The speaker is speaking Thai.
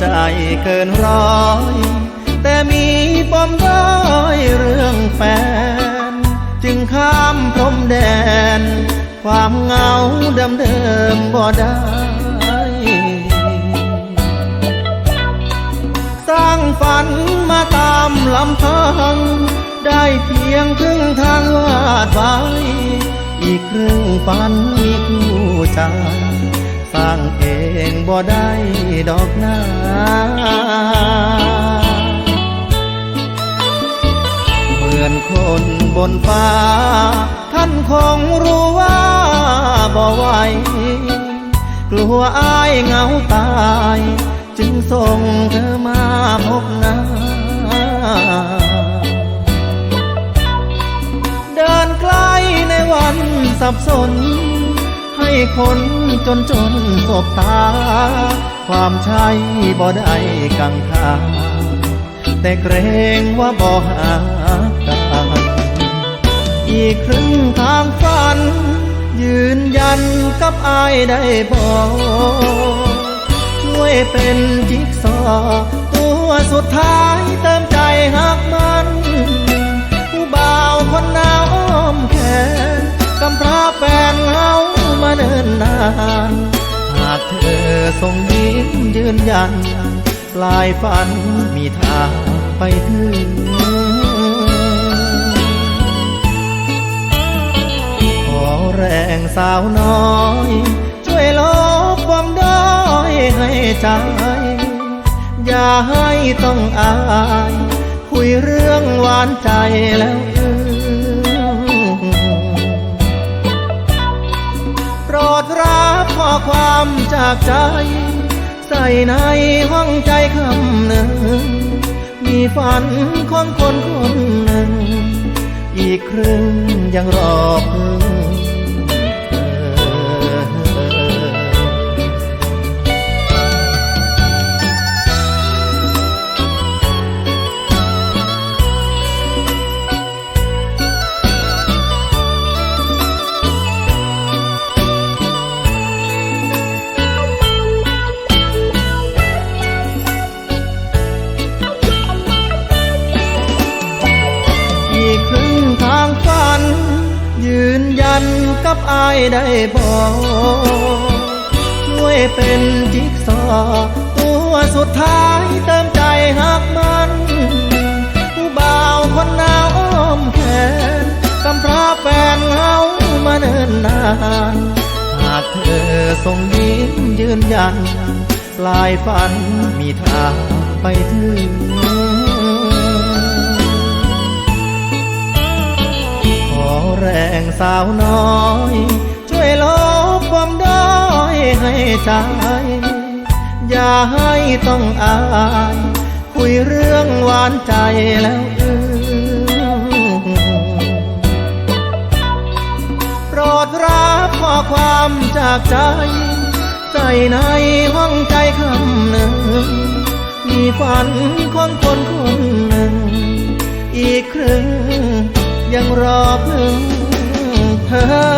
ใจเกินร้อย แต่มีปมด้อยเรื่องแฟน จึงข้ามพรมแดน ความเหงาเดิมเดิมบ่ได้สร้างฝันมาตามลำพัง ได้เพียงครึ่งทางวาดไว้ อีกครึ่งฝันมีคู่ใจ สร้างเองบ่ได้ดอกนาเหมือนคนบนฟ้า ท่านคงรู้ว่าบ่ไหวกลัวอายเหงาตาย จึงส่งเธอมาพบหน้าเดินไกล้ในวันสับสน ให้คนจนจนสบตา ความใช่บ่ได้กังขาแต่เกรงว่าบ่หากันอีกครึ่งทางฝัน ยืนยันกับอายได้บอกช่วยเป็นจิ๊กซอว์ตัวสุดท้ายเติมใจหักมัน ทรงยิ้มยืนยัน ปลายฝันมีทางไปถึงขอแรงสาวน้อย ช่วยลบความด้อยให้ใจ อย่าให้ต้องอาย คุยเรื่องหวานใจแล้ว ความจากใจ ใส่ในห้องใจคำหนึ่ง มีฝันของคนคนหนึ่ง อีกครึ่งยังรอเพื่อ ยันกับอายได้บอกช่วยเป็นจิ๊กซอว์ตัวสุดท้ายเติมใจหักมันผู้บ่าวคนหนาวอ้อมแขนกำพร้าแฟนเฮามาเนินนานหากเธอทรงยิ้มยืนยัน ปลายฝันมีทางไปถึง แรงสาวน้อย ช่วยลบความด้อยให้ใจอย่าให้ต้องอาย คุยเรื่องหวานใจแล้วอือโปรดรับข้อความจากใจใส่ในห้องใจคำหนึ่ง มีฝันของคนคนหนึ่ง อีกครึ่ง ยังรอพึ่งเธอ